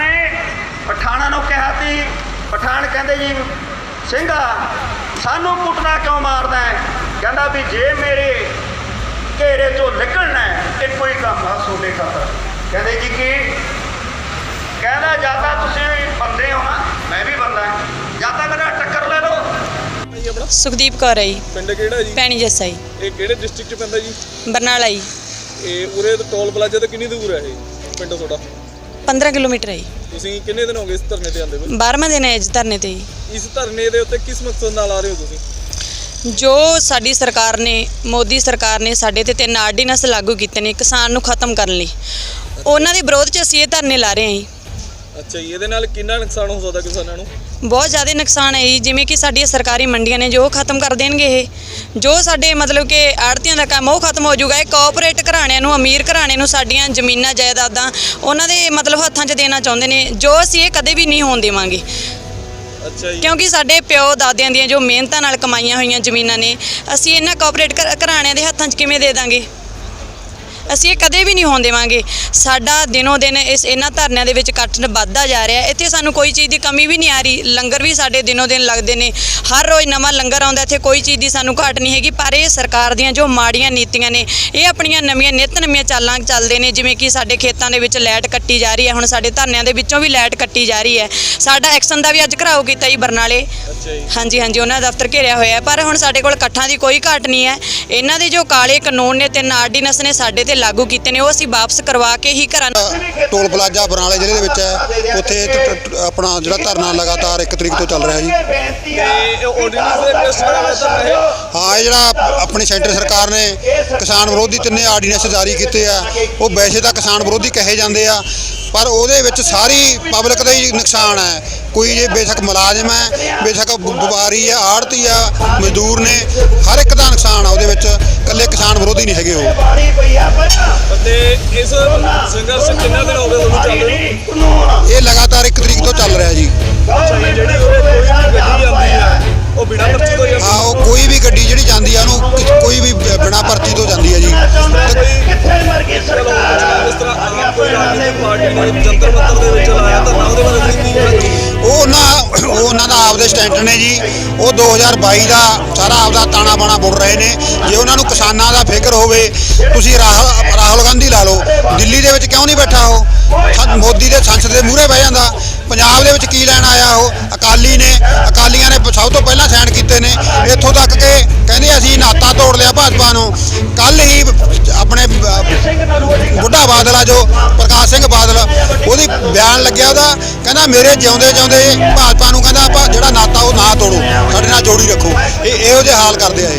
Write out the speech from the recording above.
ਨੇ ਪਠਾਣਾਂ ਨੂੰ ਕਿਹਾ ਸੀ ਪਠਾਨ ਕਹਿੰਦੇ ਜੀ ਸਿੰਘਾ ਸਾਨੂੰ ਕੁੱਟਣਾ ਕਿਉਂ ਮਾਰਦਾ ਹੈ? ਕਹਿੰਦਾ ਵੀ ਜੇ ਮੇਰੇ ਘੇਰੇ ਤੋਂ ਨਿਕਲਣਾ ਹੈ ਇੱਕੋ ਹੀ ਕੰਮ ਆ ਸੋਡੇ ਖਾਤਰ ਕਹਿੰਦੇ ਜੀ ਕੀ? ਕਹਿੰਦਾ ਜਾਂ ਤਾਂ ਤੁਸੀਂ ਬੰਦੇ ਹੋ ਨਾ ਮੈਂ ਵੀ ਬੰਦਾ ਹਾਂ। ਜਾਂ ਤਾਂ ਮੇਰਾ ਟੱਕਰ ਲੈ ਲਓ। ਜੀ ਆਪਣਾ ਸੁਖਦੀਪ ਕੌਰ ਹੈ ਜੀ। ਪਿੰਡ ਕਿਹੜਾ ਜੀ? ਪੈਣੀ ਜੱਸਾ ਜੀ। ਇਹ ਕਿਹੜੇ ਡਿਸਟ੍ਰਿਕਟ ਚ ਪੈਂਦਾ ਜੀ? ਬਰਨਾਲਾ ਜੀ। ਇਹ ਉਰੇ ਤੋਂ ਟੋਲ ਪਲਾਜ਼ਾ ਤੋਂ ਕਿੰਨੀ ਦੂਰ ਹੈ ਇਹ? ਪਿੰਡ ਤੁਹਾਡਾ? 15 ਕਿਲੋਮੀਟਰ ਹੈ ਜੀ। ਤੁਸੀਂ ਕਿੰਨੇ ਦਿਨ ਹੋ ਗਏ ਇਸ ਧਰਨੇ ਤੇ ਆਂਦੇ ਹੋਏ? 12ਵਾਂ ਦਿਨ ਹੈ ਅੱਜ ਧਰਨੇ ਤੇ ਜੀ। ਇਸ ਧਰਨੇ ਦੇ ਉੱਤੇ ਕਿਸ ਮਕਸਦ ਨਾਲ ਆ ਰਹੇ ਹੋ ਤੁਸੀਂ? ਜੋ ਸਾਡੀ ਸਰਕਾਰ ਨੇ ਮੋਦੀ ਸਰਕਾਰ ਨੇ ਸਾਡੇ ਤੇ ਤਿੰਨ ਆਰਡੀਨੈਂਸ ਲਾਗੂ ਕੀਤੇ ਨੇ ਕਿਸਾਨ ਨੂੰ ਖਤਮ ਕਰਨ ਲਈ। ਉਹਨਾਂ ਦੇ ਵਿਰੋਧ 'ਚ ਅਸੀਂ ਇਹ ਧਰਨੇ ਲਾ ਰਹੇ ਹਾਂ ਜੀ। ਅੱਛਾ ਜੀ ਇਹਦੇ ਨਾਲ ਕਿੰਨਾ ਨੁਕਸਾਨ ਹੋ ਸਕਦਾ ਕਿਸਾਨਾਂ ਨੂੰ? ਬਹੁਤ ਜ਼ਿਆਦਾ ਨੁਕਸਾਨ ਹੈ ਜੀ। ਜਿਵੇਂ ਕਿ ਸਾਡੀਆਂ ਸਰਕਾਰੀ ਮੰਡੀਆਂ ਨੇ ਜੋ ਉਹ ਖਤਮ ਕਰ ਦੇਣਗੇ ਇਹ। ਜੋ ਸਾਡੇ ਮਤਲਬ ਕਿ ਆੜਤੀਆਂ ਦਾ ਕੰਮ ਉਹ ਖਤਮ ਹੋ ਜਾਊਗਾ। ਇਹ ਕੋਆਪਰੇਟ ਘਰਾਣਿਆਂ ਨੂੰ ਅਮੀਰ ਘਰਾਣੇ ਨੂੰ ਸਾਡੀਆਂ ਜ਼ਮੀਨਾਂ ਜਾਇਦਾਦਾਂ ਉਹਨਾਂ ਦੇ ਮਤਲਬ ਹੱਥਾਂ 'ਚ ਦੇਣਾ ਚਾਹੁੰਦੇ ਨੇ ਜੋ ਅਸੀਂ ਇਹ ਕਦੇ ਵੀ ਨਹੀਂ ਹੋਣ ਦੇਵਾਂਗੇ। ਅੱਛਾ ਜੀ। ਕਿਉਂਕਿ ਸਾਡੇ ਪਿਓ ਦਾਦਿਆਂ ਦੀਆਂ ਜੋ ਮਿਹਨਤਾਂ ਨਾਲ ਕਮਾਈਆਂ ਹੋਈਆਂ ਜ਼ਮੀਨਾਂ ਨੇ ਅਸੀਂ ਇਹਨਾਂ ਕੋਆਪਰੇਟ ਘਰ- ਘਰਾਣਿਆਂ ਦੇ ਹੱਥਾਂ 'ਚ ਕਿਵੇਂ ਦੇ ਦਾਂਗੇ? ਅਸੀਂ ਇਹ ਕਦੇ ਵੀ ਨਹੀਂ ਹੋਣ ਦੇਵਾਂਗੇ ਸਾਡਾ ਦਿਨੋ ਦਿਨ ਇਸ ਇਹਨਾਂ ਧਰਨਿਆਂ ਦੇ ਵਿੱਚ ਇਕੱਠ ਵੱਧਦਾ ਜਾ ਰਿਹਾ। ਹੈ। ਇੱਥੇ ਸਾਨੂੰ ਕੋਈ ਚੀਜ਼ ਦੀ ਕਮੀ ਵੀ ਨਹੀਂ ਆ ਰਹੀ। ਲੰਗਰ ਵੀ ਸਾਡੇ ਦਿਨੋ ਦਿਨ ਲੱਗਦੇ ਨੇ। ਹਰ ਰੋਜ਼ ਨਵਾਂ ਲੰਗਰ ਆਉਂਦਾ ਇੱਥੇ ਕੋਈ ਚੀਜ਼ ਦੀ ਸਾਨੂੰ ਘਾਟ ਨਹੀਂ ਹੈਗੀ। ਪਰ ਇਹ ਸਰਕਾਰ ਦੀਆਂ ਜੋ ਮਾੜੀਆਂ ਨੀਤੀਆਂ ਨੇ ਇਹ ਆਪਣੀਆਂ ਨਵੀਆਂ ਨਿੱਤ ਨਵੀਆਂ ਚਾਲਾਂ ਚੱਲਦੇ ਨੇ। ਜਿਵੇਂ ਕਿ ਸਾਡੇ ਖੇਤਾਂ ਦੇ ਵਿੱਚ ਲਾਈਟ ਕੱਟੀ ਜਾ ਰਹੀ ਹੈ। ਹੁਣ ਸਾਡੇ ਧਰਨਿਆਂ ਦੇ ਵਿੱਚੋਂ ਵੀ ਲਾਈਟ ਕੱਟੀ ਜਾ ਰਹੀ ਹੈ। ਸਾਡਾ ਐਕਸ਼ਨ ਦਾ ਵੀ ਅੱਜ ਘਰਾਓ ਕੀਤਾ ਜੀ। ਬਰਨਾਲੇ ਹਾਂਜੀ ਹਾਂਜੀ ਉਹਨਾਂ ਦਾ ਦਫ਼ਤਰ ਘੇਰਿਆ ਹੋਇਆ ਹੈ। ਪਰ ਹੁਣ ਸਾਡੇ ਕੋਲ ਇਕੱਠਾਂ ਦੀ ਕੋਈ ਘਾਟ ਨਹੀਂ ਹੈ। ਇਹਨਾਂ ਦੇ ਜੋ ਕਾਲੇ ਕਾਨੂੰਨ ਨੇ ਤਿੰਨ ਆਰਡੀਨੈਂਸ ਨੇ ਸਾਡੇ ਤੇ ਲਾਗੂ ਕੀਤੇ ਨੇ ਉਹ ਅਸੀਂ ਵਾਪਸ ਕਰਵਾ ਕੇ ਹੀ ਘਰਾਂ ਟੋਲ ਪਲਾਜ਼ਾ ਬਰਨਾਲੇ ਜ਼ਿਲ੍ਹੇ ਦੇ ਵਿੱਚ ਹੈ। ਉੱਥੇ ਆਪਣਾ ਜਿਹੜਾ ਧਰਨਾ ਲਗਾਤਾਰ 1 ਤਰੀਕ ਤੋਂ ਚੱਲ ਰਿਹਾ ਜੀ। ਤੇ ਇਹ ਆਰਡੀਨੈਂਸ ਦੇ ਪੇਸ਼ ਕਰਾ ਦਿੱਤਾ ਹੈ ਹਾਂ ਇਹ ਜਿਹੜਾ ਆਪਣੀ ਸੈਂਟਰ ਸਰਕਾਰ ਨੇ ਕਿਸਾਨ ਵਿਰੋਧੀ ਤਿੰਨੇ ਆਰਡੀਨੈਂਸ ਜਾਰੀ ਕੀਤੇ ਆ। ਉਹ ਵੈਸੇ ਤਾਂ ਕਿਸਾਨ ਵਿਰੋਧੀ ਕਹੇ ਜਾਂਦੇ ਆ। ਪਰ ਉਹਦੇ ਵਿੱਚ ਸਾਰੀ ਪਬਲਿਕ ਦਾ ਹੀ ਨੁਕਸਾਨ ਹੈ। ਕੋਈ ਜੇ ਬੇਸ਼ੱਕ ਮੁਲਾਜ਼ਮ ਹੈ ਬੇਸ਼ੱਕ ਵਪਾਰੀ ਆ ਆੜਤੀ ਆ ਮਜ਼ਦੂਰ ਨੇ ਹਰ ਇੱਕ ਦਾ ਨੁਕਸਾਨ ਆ ਉਹਦੇ ਵਿੱਚ। ਇਕੱਲੇ ਕਿਸਾਨ ਵਿਰੋਧੀ ਨਹੀਂ ਹੈਗੇ ਉਹ। ਬਾੜੀ ਪਈ ਆ ਤੇ ਇਸ ਸੰਘਰਸ਼ ਕਿੰਨਾ ਦਿਨ ਹੋ ਗਏ ਤੁਹਾਨੂੰ ਚੱਲ ਰਹੇ? ਇਹ ਲਗਾਤਾਰ 1 ਤਰੀਕ ਜੰਤਰ ਮੰਤਰ ਦੇ ਵਿੱਚ ਲਾਇਆ ਧਰਨਾ ਉਹਦੇ ਬਾਰੇ ਤੁਸੀਂ ਕੀ ਕਹਿਣਾ ਉਹ ਉਹਨਾਂ ਉਹ ਉਹਨਾਂ ਦਾ ਆਪਦੇ ਸਟੈਂਡ ਨੇ ਜੀ। ਉਹ 2022 ਦਾ ਸਾਰਾ ਆਪਦਾ ਤਾਣਾ ਬਾਣਾ ਬੁਣ ਰਹੇ ਨੇ। ਜੇ ਉਹਨਾਂ ਨੂੰ ਕਿਸਾਨਾਂ ਦਾ ਫਿਕਰ ਹੋਵੇ, ਤੁਸੀਂ ਰਾਹੁਲ ਰਾਹੁਲ ਗਾਂਧੀ ਲਾ ਲਓ। ਦਿੱਲੀ ਦੇ ਵਿੱਚ ਕਿਉਂ ਨਹੀਂ ਬੈਠਾ ਉਹ? ਮੋਦੀ ਦੇ ਸੰਸਦ ਦੇ ਮੂਹਰੇ ਬਹਿ ਜਾਂਦਾ। ਪੰਜਾਬ ਦੇ ਵਿੱਚ ਕੀ ਲੈਣ ਆਇਆ ਉਹ? ਅਕਾਲੀ ਨੇ, ਅਕਾਲੀਆਂ ਨੇ ਸਭ ਤੋਂ ਪਹਿਲਾਂ ਸਾਈਨ ਕੀਤੇ ਨੇ। ਇੱਥੋਂ ਤੱਕ ਕਿ ਕਹਿੰਦੇ ਅਸੀਂ ਨਾਤਾ ਤੋੜ ਲਿਆ ਭਾਜਪਾ ਨੂੰ। ਕੱਲ ਹੀ ਆਪਣੇ ਬੁੱਢਾ ਬਾਦਲ ਆ ਜੋ ਪ੍ਰਕਾਸ਼ ਸਿੰਘ ਬਾਦਲ ਉਹਦੀ ਬਿਆਨ ਲੱਗਿਆ ਉਹਦਾ, ਕਹਿੰਦਾ ਮੇਰੇ ਜਿਉਂਦੇ ਜਿਉਂਦੇ ਭਾਜਪਾ ਨੂੰ ਕਹਿੰਦਾ ਆਪਾਂ ਜਿਹੜਾ ਨਾਤਾ ਉਹ ਨਾ ਤੋੜੋ, ਸਾਡੇ ਨਾਲ ਜੋੜੀ ਰੱਖੋ। ਇਹ ਇਹੋ ਜਿਹੇ ਹਾਲ ਕਰਦੇ ਆ ਇਹ।